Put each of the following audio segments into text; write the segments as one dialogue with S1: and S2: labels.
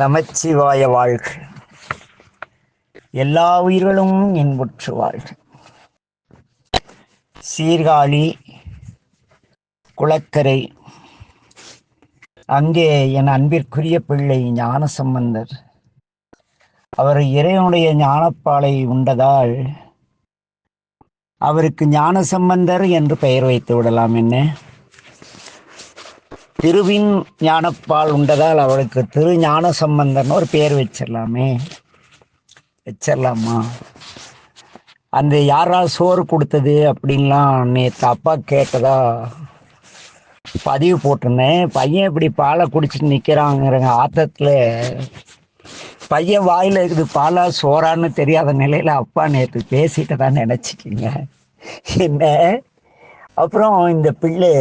S1: நமச்சிவாய வாழ்க எல்லா உயிர்களும் இன்புற்று வாழ்க சீர்காழி குளக்கரை அங்கே என் அன்பிற்குரிய பிள்ளை ஞானசம்பந்தர் அவர் இறைவனுடைய ஞானப்பாலை உண்டதால் அவருக்கு ஞானசம்பந்தர் என்று பெயர் வைத்து விடலாம் என்ன திருவின் ஞானப்பால் உண்டதால் அவளுக்கு திரு ஞான சம்பந்தன் ஒரு பேர் வச்சிடலாமே வச்சிடலாமா அந்த யாரால் சோறு கொடுத்தது அப்படின்லாம் நேற்று அப்பா கேட்டதா பதிவு போட்டிருந்தேன் பையன் இப்படி பாலை குடிச்சிட்டு நிற்கிறாங்கிறங்க ஆத்தத்தில் பையன் வாயில் இருக்குது பாலா சோறான்னு தெரியாத நிலையில் அப்பா நேற்று பேசிட்டு தான் நினச்சிக்கிங்க என்ன அப்புறம் இந்த பிள்ளை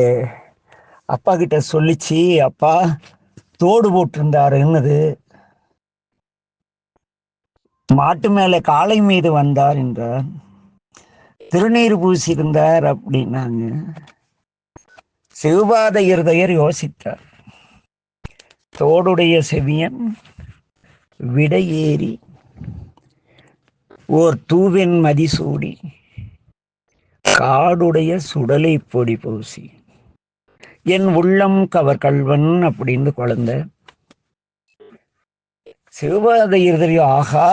S1: அப்பா கிட்ட சொல்லிச்சு அப்பா தோடு என்னது மாட்டு மேல காளை மீது வந்தார் என்றார் திருநீர் பூசியிருந்தார் அப்படின்னாங்க சிவபாத இருதயர் யோசித்தார் தோடுடைய செவியன் விடையேறி ஏறி ஓர் தூவின் மதிசூடி காடுடைய சுடலை பொடி பூசி என் உள்ளம் கவர் கல்வன் அப்படின்னு குழந்தை சிவபாதையர் தெரியும் ஆஹா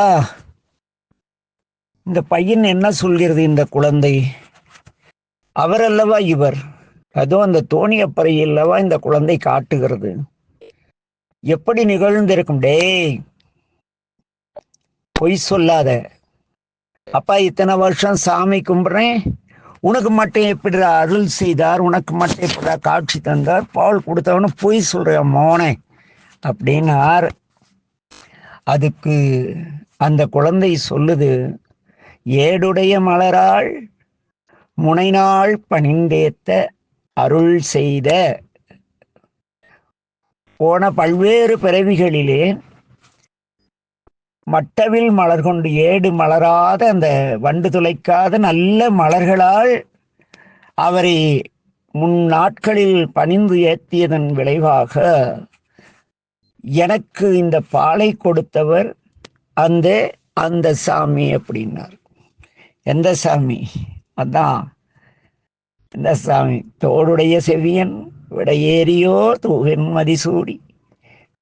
S1: இந்த பையன் என்ன சொல்கிறது இந்த குழந்தை அவர் அல்லவா இவர் அதுவும் அந்த தோணியப்பறை அல்லவா இந்த குழந்தை காட்டுகிறது எப்படி நிகழ்ந்திருக்கும் டேய் பொய் சொல்லாத அப்பா இத்தனை வருஷம் சாமி கும்பிட்றேன் உனக்கு மட்டும் எப்படி அருள் செய்தார் உனக்கு மட்டும் எப்படி காட்சி தந்தார் பால் கொடுத்தவன பொய் சொல்கிற மோனே அப்படின்னு அதுக்கு அந்த குழந்தை சொல்லுது ஏடுடைய மலரால் முனைநாள் பணிந்தேத்த அருள் செய்த போன பல்வேறு பிறவிகளிலே மட்டவில் மலர் கொண்டு ஏடு மலராத அந்த வண்டு துளைக்காத நல்ல மலர்களால் அவரை முன் நாட்களில் பணிந்து ஏற்றியதன் விளைவாக எனக்கு இந்த பாலை கொடுத்தவர் அந்த அந்த சாமி அப்படின்னார் எந்த சாமி அதான் இந்த சாமி தோடுடைய செவியன் விடையேறியோ தூவென் மதிசூடி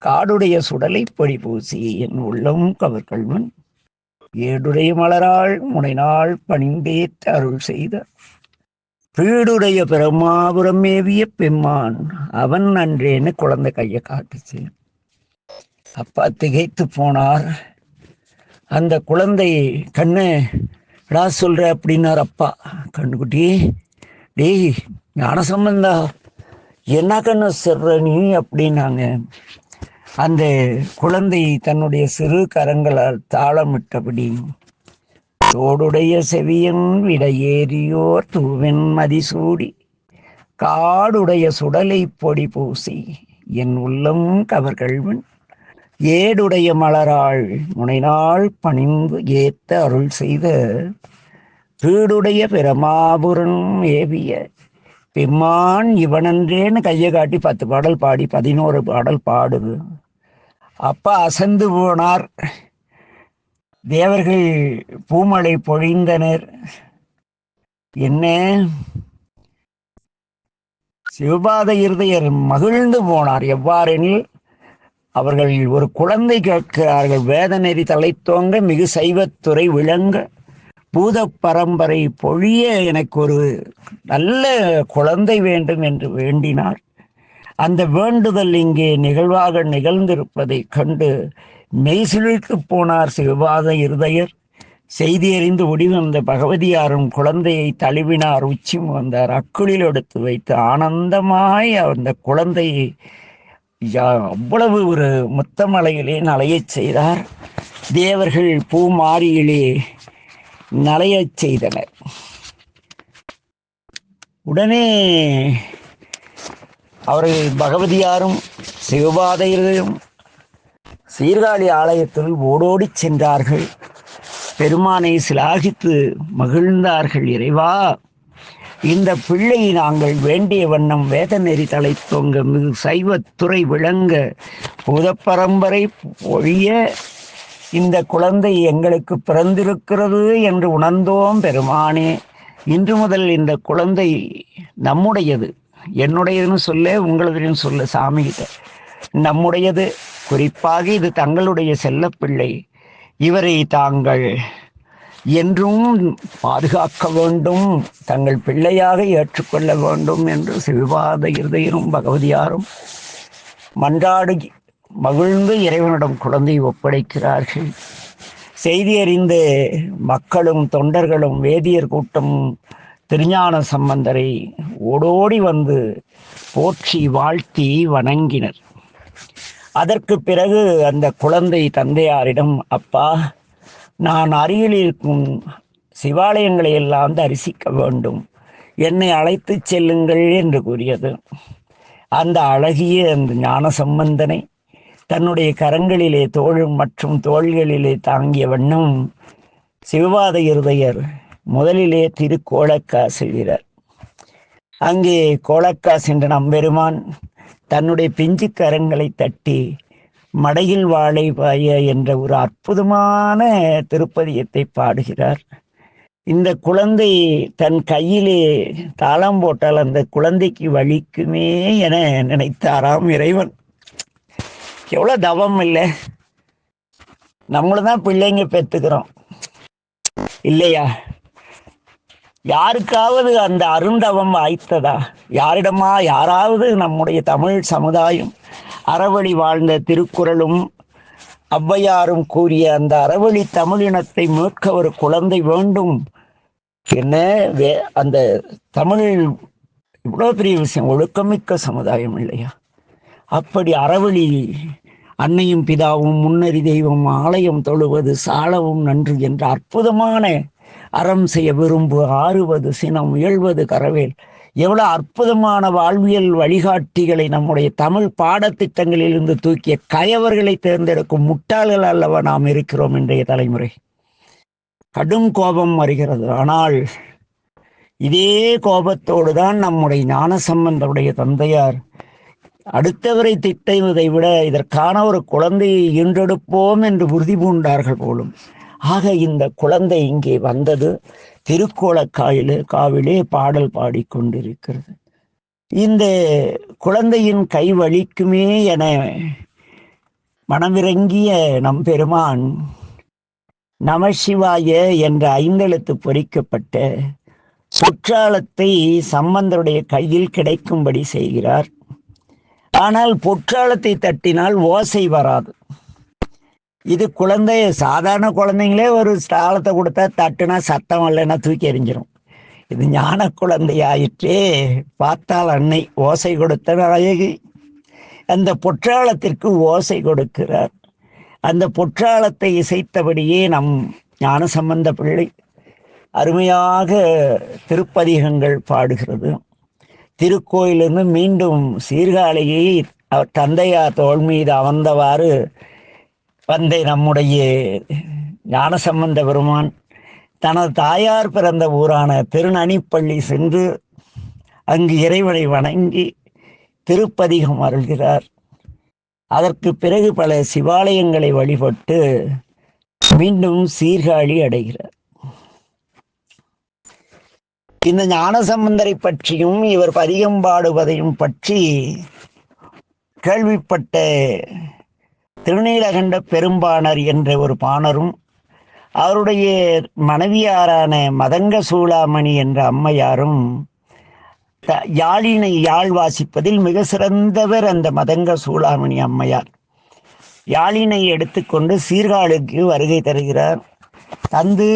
S1: காடுடைய சுடலை பழிபூசி என் உள்ளம் கவர்கள் முன் ஏடுடைய மலரால் முனைநாள் பணிந்தேற்ற அருள் செய்த பீடுடைய பிரமாபுரம் ஏவிய பெம்மான் அவன் அன்றேன்னு குழந்தை கையை காட்டுச்சு அப்பா திகைத்து போனார் அந்த குழந்தை கண்ணு டா சொல்ற அப்படின்னார் அப்பா கண்ணுக்குட்டி டேய் ஞான சம்பந்தா என்ன கண்ணு சொல்ற நீ அப்படின்னாங்க அந்த குழந்தை தன்னுடைய சிறு கரங்களால் தாளமிட்டபடி தோடுடைய செவியன் விடையேறியோர் தூவின் மதிசூடி காடுடைய சுடலை பொடி பூசி என் உள்ளம் கவர்கள்வன் ஏடுடைய மலராள் முனைநாள் பணிந்து ஏத்த அருள் செய்த வீடுடைய பிரமாபுரன் ஏவிய பெம்மான் இவனன்றேன்னு கையை காட்டி பத்து பாடல் பாடி பதினோரு பாடல் பாடுது அப்பா அசந்து போனார் தேவர்கள் பூமலை பொழிந்தனர் என்ன சிவபாத இருதயர் மகிழ்ந்து போனார் எவ்வாறெனில் அவர்கள் ஒரு குழந்தை கேட்கிறார்கள் வேத நெறி தலைத்தோங்க மிகு சைவத்துறை விளங்க பூத பரம்பரை பொழிய எனக்கு ஒரு நல்ல குழந்தை வேண்டும் என்று வேண்டினார் அந்த வேண்டுதல் இங்கே நிகழ்வாக நிகழ்ந்திருப்பதை கண்டு மெய்சிலிட்டு போனார் சிவபாத இருதயர் செய்தியறிந்து ஒடிவந்த பகவதியாரும் குழந்தையை தழுவினார் உச்சி வந்தார் அக்குளில் எடுத்து வைத்து ஆனந்தமாய் அந்த குழந்தையை அவ்வளவு ஒரு முத்தமலையிலே நலையச் செய்தார் தேவர்கள் பூ மாறியிலே நலையச் செய்தனர் உடனே அவர்கள் பகவதியாரும் சிவபாதையர்களும் சீர்காழி ஆலயத்தில் ஓடோடி சென்றார்கள் பெருமானை சிலாகித்து மகிழ்ந்தார்கள் இறைவா இந்த பிள்ளை நாங்கள் வேண்டிய வண்ணம் வேத நெறி தலை தொங்க மிகு சைவத்துறை விளங்க பூதப்பரம்பரை ஒழிய இந்த குழந்தை எங்களுக்கு பிறந்திருக்கிறது என்று உணர்ந்தோம் பெருமானே இன்று முதல் இந்த குழந்தை நம்முடையது என்னுடையதுன்னு சொல்லு உங்களதுன்னு சொல்லு சாமிகிட்ட நம்முடையது குறிப்பாக இது தங்களுடைய செல்லப்பிள்ளை இவரை தாங்கள் என்றும் பாதுகாக்க வேண்டும் தங்கள் பிள்ளையாக ஏற்றுக்கொள்ள வேண்டும் என்று சிவபாத இருதயரும் பகவதியாரும் மன்றாடு மகிழ்ந்து இறைவனிடம் குழந்தை ஒப்படைக்கிறார்கள் செய்தி அறிந்து மக்களும் தொண்டர்களும் வேதியர் கூட்டம் திருஞான சம்பந்தரை ஓடோடி வந்து போற்றி வாழ்த்தி வணங்கினர் அதற்கு பிறகு அந்த குழந்தை தந்தையாரிடம் அப்பா நான் அருகில் இருக்கும் சிவாலயங்களை எல்லாம் தரிசிக்க வேண்டும் என்னை அழைத்து செல்லுங்கள் என்று கூறியது அந்த அழகிய அந்த ஞான சம்பந்தனை தன்னுடைய கரங்களிலே தோழும் மற்றும் தோள்களிலே தாங்கிய வண்ணம் சிவபாத இருதயர் முதலிலே திருக்கோளக்கா செல்கிறார் அங்கே கோளக்கா சென்ற நம்பெருமான் தன்னுடைய பிஞ்சு கரங்களை தட்டி மடையில் வாழை வாய என்ற ஒரு அற்புதமான திருப்பதியத்தை பாடுகிறார் இந்த குழந்தை தன் கையிலே தாளம் போட்டால் அந்த குழந்தைக்கு வலிக்குமே என நினைத்தாராம் இறைவன் எவ்வளோ தவம் இல்லை நம்மளும் தான் பிள்ளைங்க பெற்றுக்கிறோம் இல்லையா யாருக்காவது அந்த அருந்தவம் வாய்த்ததா யாரிடமா யாராவது நம்முடைய தமிழ் சமுதாயம் அறவழி வாழ்ந்த திருக்குறளும் ஔவையாரும் கூறிய அந்த அறவழி தமிழினத்தை மீட்க ஒரு குழந்தை வேண்டும் என்ன வே அந்த தமிழ் இவ்வளோ பெரிய விஷயம் ஒழுக்கமிக்க சமுதாயம் இல்லையா அப்படி அறவழி அன்னையும் பிதாவும் முன்னறி தெய்வம் ஆலயம் தொழுவது சாலவும் நன்று என்ற அற்புதமான அறம் செய்ய விரும்பு ஆறுவது சினம் இயல்வது கரவேல் எவ்வளோ அற்புதமான வாழ்வியல் வழிகாட்டிகளை நம்முடைய தமிழ் பாடத்திட்டங்களில் இருந்து தூக்கிய கயவர்களை தேர்ந்தெடுக்கும் முட்டாள்கள் அல்லவா நாம் இருக்கிறோம் இன்றைய தலைமுறை கடும் கோபம் வருகிறது ஆனால் இதே கோபத்தோடு தான் நம்முடைய ஞானசம்பந்தருடைய தந்தையார் அடுத்தவரை திட்டைவதை விட இதற்கான ஒரு குழந்தையை ஈன்றெடுப்போம் என்று உறுதி பூண்டார்கள் போலும் ஆக இந்த குழந்தை இங்கே வந்தது திருக்கோளக்காயிலே காவிலே பாடல் பாடிக்கொண்டிருக்கிறது இந்த குழந்தையின் கை வலிக்குமே என மனமிறங்கிய நம் பெருமான் நமசிவாய என்ற ஐந்தெழுத்து பொறிக்கப்பட்ட சுற்றாலத்தை சம்பந்தருடைய கையில் கிடைக்கும்படி செய்கிறார் ஆனால் பொற்றாலத்தை தட்டினால் ஓசை வராது இது குழந்தை சாதாரண குழந்தைங்களே ஒரு ஸ்டாலத்தை கொடுத்தா தட்டுனா சத்தம் இல்லைன்னா தூக்கி எறிஞ்சிரும் இது ஞான குழந்தையாயிற்றே பார்த்தால் அன்னை ஓசை கொடுத்த அழகி அந்த பொற்றாளத்திற்கு ஓசை கொடுக்கிறார் அந்த பொற்றாளத்தை இசைத்தபடியே நம் ஞான சம்பந்த பிள்ளை அருமையாக திருப்பதிகங்கள் பாடுகிறது திருக்கோயிலிருந்து மீண்டும் சீர்காழியை அவர் தந்தையார் தோல் மீது அமர்ந்தவாறு வந்த நம்முடைய ஞானசம்பந்த பெருமான் தனது தாயார் பிறந்த ஊரான திருநனிப்பள்ளி சென்று அங்கு இறைவனை வணங்கி திருப்பதிகம் அருள்கிறார் அதற்கு பிறகு பல சிவாலயங்களை வழிபட்டு மீண்டும் சீர்காழி அடைகிறார் இந்த ஞானசம்பந்தரை பற்றியும் இவர் பதிகம் பாடுவதையும் பற்றி கேள்விப்பட்ட திருநீலகண்ட பெரும்பாணர் என்ற ஒரு பாணரும் அவருடைய மனைவியாரான மதங்க சூளாமணி என்ற அம்மையாரும் யாழினை யாழ் வாசிப்பதில் மிக சிறந்தவர் அந்த மதங்க சூளாமணி அம்மையார் யாழினை எடுத்துக்கொண்டு சீர்காழிக்கு வருகை தருகிறார் தந்து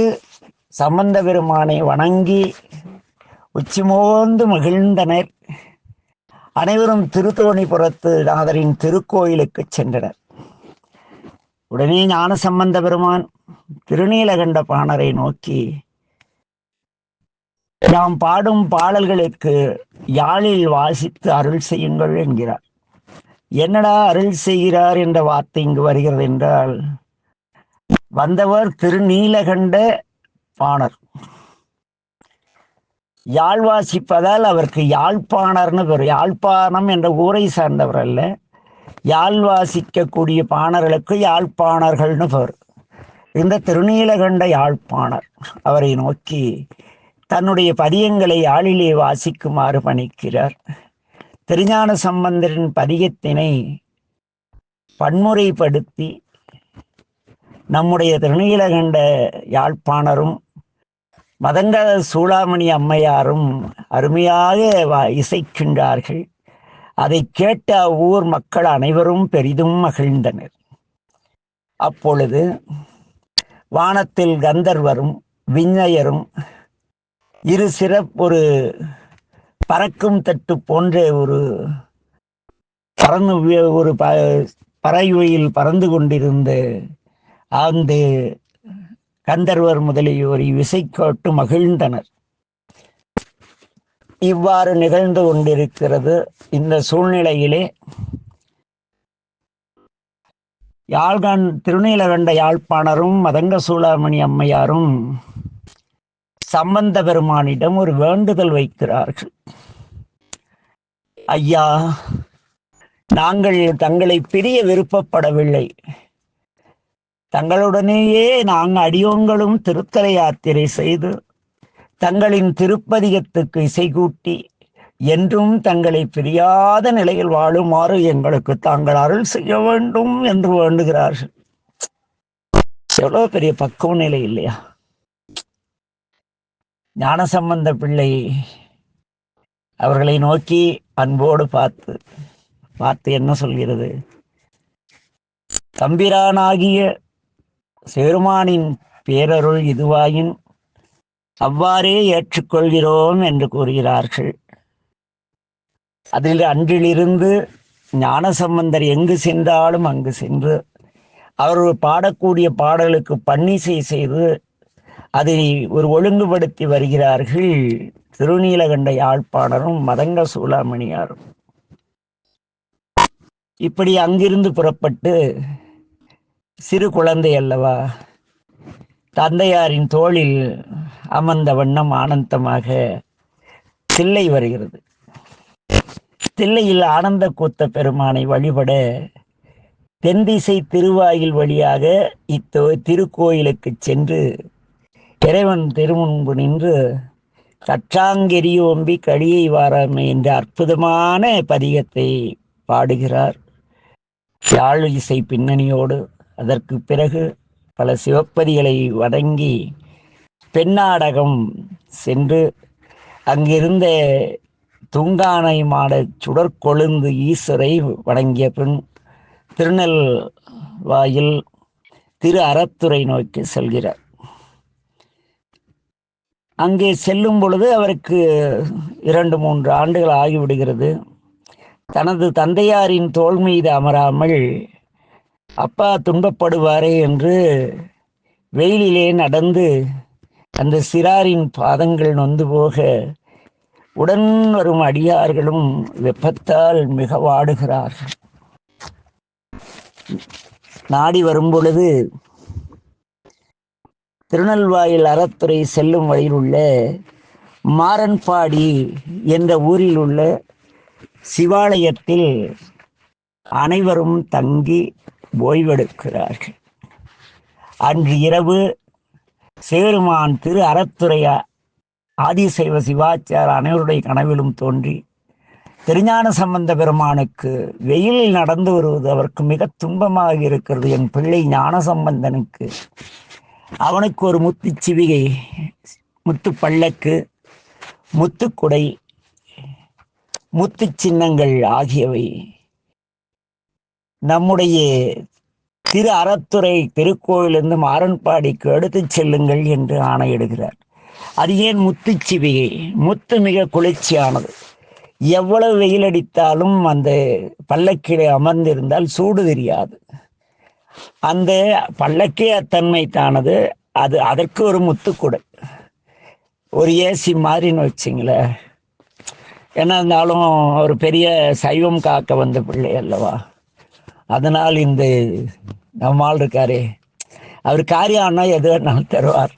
S1: சம்பந்த பெருமானை வணங்கி உச்சிமோந்து மகிழ்ந்தனர் அனைவரும் திருத்தோணிபுரத்து நாதரின் திருக்கோயிலுக்கு சென்றனர் உடனே ஞான சம்பந்த பெருமான் திருநீலகண்ட பாணரை நோக்கி நாம் பாடும் பாடல்களுக்கு யாழில் வாசித்து அருள் செய்யுங்கள் என்கிறார் என்னடா அருள் செய்கிறார் என்ற வார்த்தை இங்கு வருகிறது என்றால் வந்தவர் திருநீலகண்ட பாணர் யாழ் வாசிப்பதால் அவருக்கு யாழ்ப்பாணர்னு பெரும் யாழ்ப்பாணம் என்ற ஊரை சார்ந்தவர் அல்ல யாழ் வாசிக்கக்கூடிய பாணர்களுக்கு யாழ்ப்பாணர்கள்னு பேர் இந்த திருநீலகண்ட யாழ்ப்பாணர் அவரை நோக்கி தன்னுடைய பதியங்களை யாழிலே வாசிக்குமாறு பணிக்கிறார் திருஞான சம்பந்தரின் பதியத்தினை பன்முறைப்படுத்தி நம்முடைய திருநீலகண்ட யாழ்ப்பாணரும் மதங்க சூளாமணி அம்மையாரும் அருமையாக இசைக்கின்றார்கள் அதை கேட்ட ஊர் மக்கள் அனைவரும் பெரிதும் மகிழ்ந்தனர் அப்பொழுது வானத்தில் கந்தர்வரும் விஞ்ஞயரும் இரு சிறப்பு ஒரு பறக்கும் தட்டு போன்ற ஒரு பறந்து ஒரு ப பறவையில் பறந்து கொண்டிருந்த அந்த கந்தர்வர் முதலியோர் இசைக்கோட்டு மகிழ்ந்தனர் இவ்வாறு நிகழ்ந்து கொண்டிருக்கிறது இந்த சூழ்நிலையிலே யாழ்கான் திருநீலகண்ட யாழ்ப்பாணரும் மதங்க சூளாமணி அம்மையாரும் சம்பந்த பெருமானிடம் ஒரு வேண்டுதல் வைக்கிறார்கள் ஐயா நாங்கள் தங்களை பிரிய விருப்பப்படவில்லை தங்களுடனேயே நாங்கள் அடியோங்களும் திருத்தலை யாத்திரை செய்து தங்களின் திருப்பதிகத்துக்கு இசை கூட்டி என்றும் தங்களை பிரியாத நிலையில் வாழுமாறு எங்களுக்கு தாங்கள் அருள் செய்ய வேண்டும் என்று வேண்டுகிறார்கள் எவ்வளவு பெரிய பக்குவ நிலை இல்லையா ஞானசம்பந்த பிள்ளை அவர்களை நோக்கி அன்போடு பார்த்து பார்த்து என்ன சொல்கிறது தம்பிரானாகிய சேருமானின் பேரருள் இதுவாயின் அவ்வாறே ஏற்றுக்கொள்கிறோம் என்று கூறுகிறார்கள் அதில் அன்றிலிருந்து ஞானசம்பந்தர் எங்கு சென்றாலும் அங்கு சென்று அவர் பாடக்கூடிய பாடலுக்கு பன்னிசை செய்து அதை ஒரு ஒழுங்குபடுத்தி வருகிறார்கள் திருநீலகண்ட யாழ்ப்பாணரும் மதங்க சூளாமணியாரும் இப்படி அங்கிருந்து புறப்பட்டு சிறு குழந்தை அல்லவா தந்தையாரின் தோளில் அமர்ந்த வண்ணம் ஆனந்தமாக தில்லை வருகிறது தில்லையில் ஆனந்த கூத்த பெருமானை வழிபட தென்திசை திருவாயில் வழியாக இத்தோ திருக்கோயிலுக்கு சென்று இறைவன் திருமுன்பு நின்று கற்றாங்கெறி ஓம்பி கழியை வாராமை என்ற அற்புதமான பதிகத்தை பாடுகிறார் யாழ் இசை பின்னணியோடு அதற்கு பிறகு பல சிவப்பதிகளை வணங்கி பெண்ணாடகம் சென்று அங்கிருந்த துங்கானைமான சுடற்கொழுந்து ஈஸ்வரை வணங்கிய பின் திருநெல் வாயில் திரு அறத்துறை நோக்கி செல்கிறார் அங்கே செல்லும் பொழுது அவருக்கு இரண்டு மூன்று ஆண்டுகள் ஆகிவிடுகிறது தனது தந்தையாரின் தோல் மீது அமராமல் அப்பா துன்பப்படுவாரே என்று வெயிலிலே நடந்து அந்த சிறாரின் பாதங்கள் நொந்து போக உடன் வரும் அடியார்களும் வெப்பத்தால் மிக வாடுகிறார்கள் நாடி வரும் பொழுது திருநெல்வாயில் அறத்துறை செல்லும் வழியில் உள்ள மாரன்பாடி என்ற ஊரில் உள்ள சிவாலயத்தில் அனைவரும் தங்கி ஓய்வெடுக்கிறார்கள் அன்று இரவு சேருமான் திரு அறத்துறையா ஆதிசைவ சிவாச்சார அனைவருடைய கனவிலும் தோன்றி திருஞான சம்பந்த பெருமானுக்கு வெயிலில் நடந்து வருவது அவருக்கு மிக துன்பமாக இருக்கிறது என் பிள்ளை ஞான சம்பந்தனுக்கு அவனுக்கு ஒரு முத்து சிவிகை முத்து பள்ளக்கு முத்துக்குடை முத்து சின்னங்கள் ஆகியவை நம்முடைய திரு அறத்துறை திருக்கோயிலிருந்து மாறன்பாடிக்கு எடுத்து செல்லுங்கள் என்று ஆணையிடுகிறார் அது ஏன் முத்து சிவிகை முத்து மிக குளிர்ச்சியானது எவ்வளவு வெயில் அடித்தாலும் அந்த பல்லக்கிலே அமர்ந்திருந்தால் சூடு தெரியாது அந்த பல்லக்கே தானது அது அதற்கு ஒரு கூட ஒரு ஏசி மாதிரின்னு வச்சிங்களேன் என்ன இருந்தாலும் ஒரு பெரிய சைவம் காக்க வந்த பிள்ளை அல்லவா அதனால் இந்த நம்மால் இருக்காரே அவர் காரியம் ஆனால் எது வேணாலும் தருவார்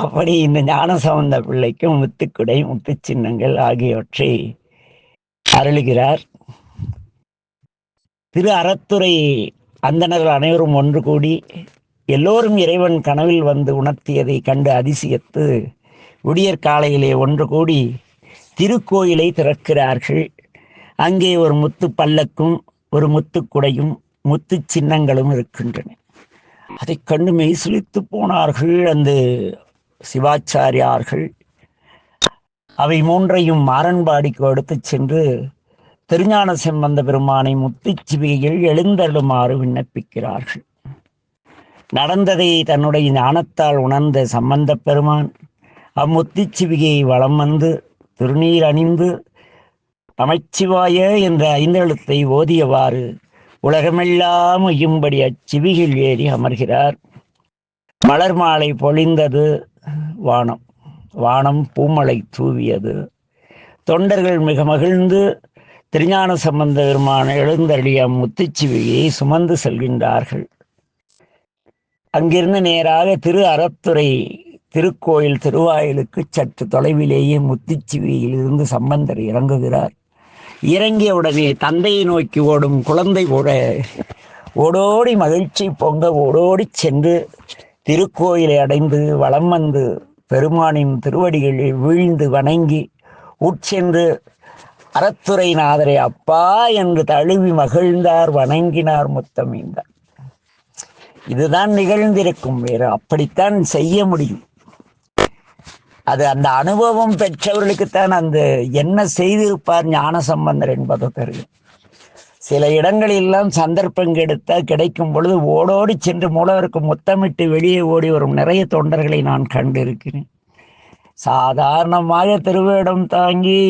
S1: அப்படி இந்த ஞான சம்பந்த பிள்ளைக்கும் முத்துக்குடை முத்து சின்னங்கள் ஆகியவற்றை அருளுகிறார் திரு அறத்துறை அந்தணர்கள் அனைவரும் ஒன்று கூடி எல்லோரும் இறைவன் கனவில் வந்து உணர்த்தியதை கண்டு அதிசயத்து விடியற் காலையிலே ஒன்று கூடி திருக்கோயிலை திறக்கிறார்கள் அங்கே ஒரு முத்து பல்லக்கும் ஒரு முத்துக்குடையும் முத்து சின்னங்களும் இருக்கின்றன அதை கண்டு மெய்சிலித்து போனார்கள் அந்த சிவாச்சாரியார்கள் அவை மூன்றையும் மாறன்பாடிக்கு எடுத்து சென்று திருஞான செம்பந்த பெருமானை முத்து சிவிகையில் எழுந்தருளுமாறு விண்ணப்பிக்கிறார்கள் நடந்ததை தன்னுடைய ஞானத்தால் உணர்ந்த சம்பந்த பெருமான் அம்முத்திச்சிவிகையை சிவிகையை வளம் வந்து திருநீர் அணிந்து அமைச்சிவாய என்ற ஐந்தெழுத்தை ஓதியவாறு உலகமெல்லாம் ஐயும்படி அச்சிவிகள் ஏறி அமர்கிறார் மலர் மாலை பொழிந்தது வானம் வானம் பூமலை தூவியது தொண்டர்கள் மிக மகிழ்ந்து திருஞான சம்பந்த பெருமான எழுந்தருளிய முத்துச்சிவியை சுமந்து செல்கின்றார்கள் அங்கிருந்து நேராக திரு அறத்துறை திருக்கோயில் திருவாயிலுக்கு சற்று தொலைவிலேயே முத்துச்சிவியில் இருந்து சம்பந்தர் இறங்குகிறார் இறங்கிய உடனே தந்தையை நோக்கி ஓடும் குழந்தை கூட ஓடோடி மகிழ்ச்சி பொங்க ஓடோடி சென்று திருக்கோயிலை அடைந்து வளம் வந்து பெருமானின் திருவடிகளில் வீழ்ந்து வணங்கி உட்சென்று அறத்துறை நாதரை அப்பா என்று தழுவி மகிழ்ந்தார் வணங்கினார் முத்தமிந்தார் இதுதான் நிகழ்ந்திருக்கும் வேறு அப்படித்தான் செய்ய முடியும் அது அந்த அனுபவம் பெற்றவர்களுக்குத்தான் அந்த என்ன செய்திருப்பார் ஞான சம்பந்தர் என்பது தெரியும் சில இடங்களெல்லாம் சந்தர்ப்பம் கெடுத்தால் கிடைக்கும் பொழுது ஓடோடி சென்று மூலவருக்கு முத்தமிட்டு வெளியே ஓடி வரும் நிறைய தொண்டர்களை நான் கண்டிருக்கிறேன் சாதாரணமாக திருவேடம் தாங்கி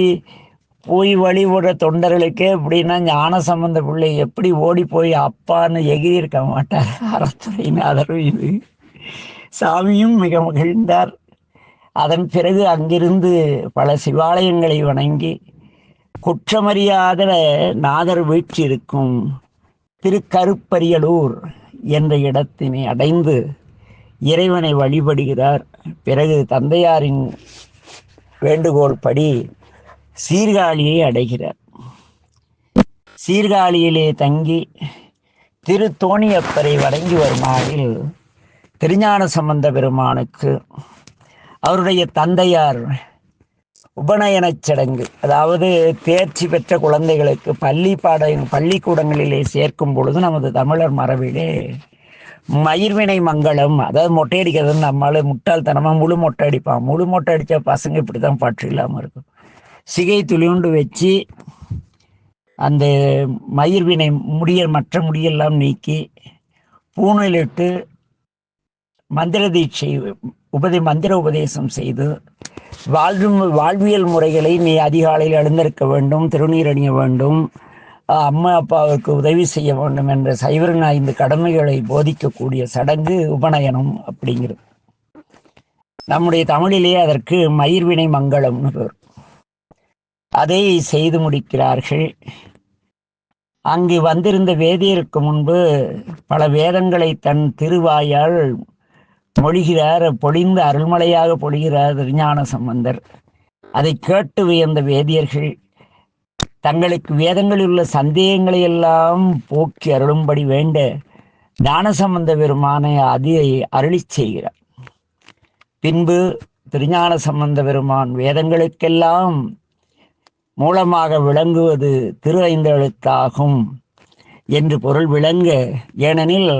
S1: போய் வழிபடுற தொண்டர்களுக்கே அப்படின்னா ஞான சம்பந்த பிள்ளை எப்படி ஓடி போய் அப்பான்னு எகிரியிருக்க மாட்டார் அறத்துறையின் இது சாமியும் மிக மகிழ்ந்தார் அதன் பிறகு அங்கிருந்து பல சிவாலயங்களை வணங்கி குற்றமறியாத நாதர் வீற்றிருக்கும் திருக்கருப்பரியலூர் என்ற இடத்தினை அடைந்து இறைவனை வழிபடுகிறார் பிறகு தந்தையாரின் வேண்டுகோள் படி சீர்காழியை அடைகிறார் சீர்காழியிலே தங்கி திருத்தோணியப்பரை வணங்கி வருமாறில் திருஞான சம்பந்த பெருமானுக்கு அவருடைய தந்தையார் உபநயனச் சடங்கு அதாவது தேர்ச்சி பெற்ற குழந்தைகளுக்கு பள்ளி பாட பள்ளிக்கூடங்களிலே சேர்க்கும் பொழுது நமது தமிழர் மரபிலே மயிர்வினை மங்களம் அதாவது மொட்டை அடிக்கிறதுன்னு நம்மளால முட்டாள்தனமாக முழு மொட்டை அடிப்பான் முழு மொட்டை அடித்த பசங்க இப்படி தான் பற்று இல்லாமல் இருக்கும் சிகை துளியுண்டு வச்சு அந்த மயிர்வினை முடிய மற்ற முடியெல்லாம் நீக்கி பூணிலிட்டு மந்திர தீட்சை உபதி மந்திர உபதேசம் செய்து வாழ்வும் வாழ்வியல் முறைகளை நீ அதிகாலையில் எழுந்திருக்க வேண்டும் திருநீர் அணிய வேண்டும் அம்மா அப்பாவுக்கு உதவி செய்ய வேண்டும் என்ற சைவரன் ஐந்து கடமைகளை போதிக்கக்கூடிய சடங்கு உபநயனம் அப்படிங்கிறது நம்முடைய தமிழிலே அதற்கு மயிர்வினை மங்களம்னு பேர் அதை செய்து முடிக்கிறார்கள் அங்கு வந்திருந்த வேதியருக்கு முன்பு பல வேதங்களை தன் திருவாயால் பொழிகிறார் பொழிந்து அருள்மலையாக பொழிகிறார் திருஞான சம்பந்தர் அதை கேட்டு வியந்த வேதியர்கள் தங்களுக்கு வேதங்களில் உள்ள சந்தேகங்களை எல்லாம் போக்கி அருளும்படி வேண்ட சம்பந்த பெருமானை அதியை அருளி செய்கிறார் பின்பு திருஞான சம்பந்த பெருமான் வேதங்களுக்கெல்லாம் மூலமாக விளங்குவது திரு ஐந்தெழுத்தாகும் என்று பொருள் விளங்க ஏனெனில்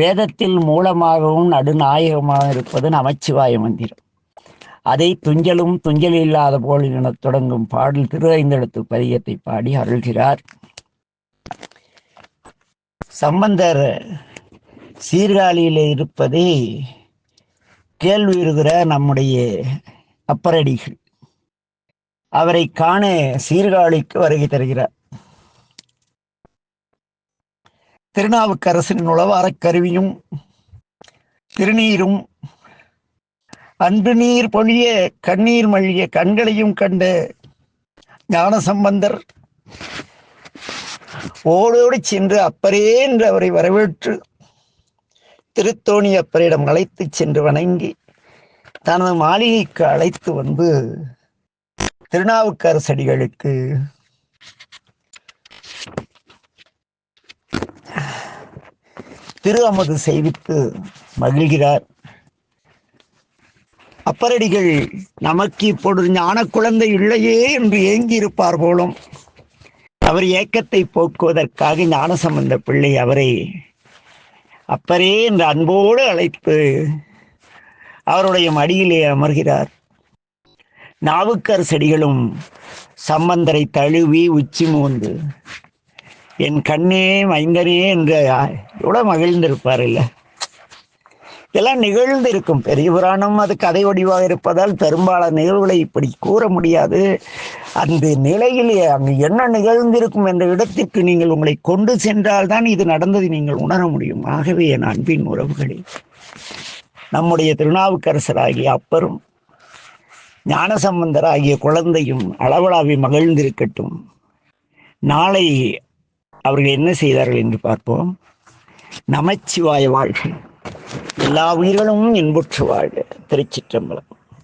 S1: வேதத்தில் மூலமாகவும் நடுநாயகமாக இருப்பது நமச்சிவாய மந்திரம் அதை துஞ்சலும் துஞ்சல் இல்லாத போல் என தொடங்கும் பாடல் திருவைந்தெழுத்து பதியத்தை பாடி அருள்கிறார் சம்பந்தர் சீர்காழியில் இருப்பதை கேள்வியுறுகிற நம்முடைய அப்பரடிகள் அவரை காண சீர்காழிக்கு வருகை தருகிறார் திருநாவுக்கரசின் உளவாரக் கருவியும் திருநீரும் அன்பு நீர் பொழிய கண்ணீர் மழிய கண்களையும் ஞான ஞானசம்பந்தர் ஓடோடி சென்று அப்பரே என்று அவரை வரவேற்று திருத்தோணி அப்பரிடம் அழைத்து சென்று வணங்கி தனது மாளிகைக்கு அழைத்து வந்து திருநாவுக்கரசடிகளுக்கு திரு அமது செய்வித்து மகிழ்கிறார் அப்பரடிகள் நமக்கு இப்பொழுது ஞான குழந்தை இல்லையே என்று ஏங்கியிருப்பார் போலும் அவர் ஏக்கத்தை போக்குவதற்காக ஞான சம்பந்த பிள்ளை அவரை அப்பரே என்று அன்போடு அழைத்து அவருடைய மடியிலே அமர்கிறார் நாவுக்கர் செடிகளும் சம்பந்தரை தழுவி உச்சி மூந்து என் கண்ணே மைந்தனே என்று எவ்வளோ மகிழ்ந்திருப்பார் இல்லை இதெல்லாம் நிகழ்ந்து இருக்கும் பெரிய புராணம் அது கதை வடிவாக இருப்பதால் பெரும்பாலான நிகழ்வுகளை இப்படி கூற முடியாது அந்த நிலையில் அங்கு என்ன நிகழ்ந்திருக்கும் என்ற இடத்திற்கு நீங்கள் உங்களை கொண்டு சென்றால் தான் இது நடந்ததை நீங்கள் உணர முடியும் ஆகவே என் அன்பின் உறவுகளில் நம்முடைய திருநாவுக்கரசராகிய அப்பரும் ஞானசம்பந்தராகிய குழந்தையும் அளவலாவி மகிழ்ந்திருக்கட்டும் நாளை அவர்கள் என்ன செய்தார்கள் என்று பார்ப்போம் நமச்சிவாய வாழ்க எல்லா உயிர்களும் இன்புற்று வாழ்க திருச்சிற்றம்பலம்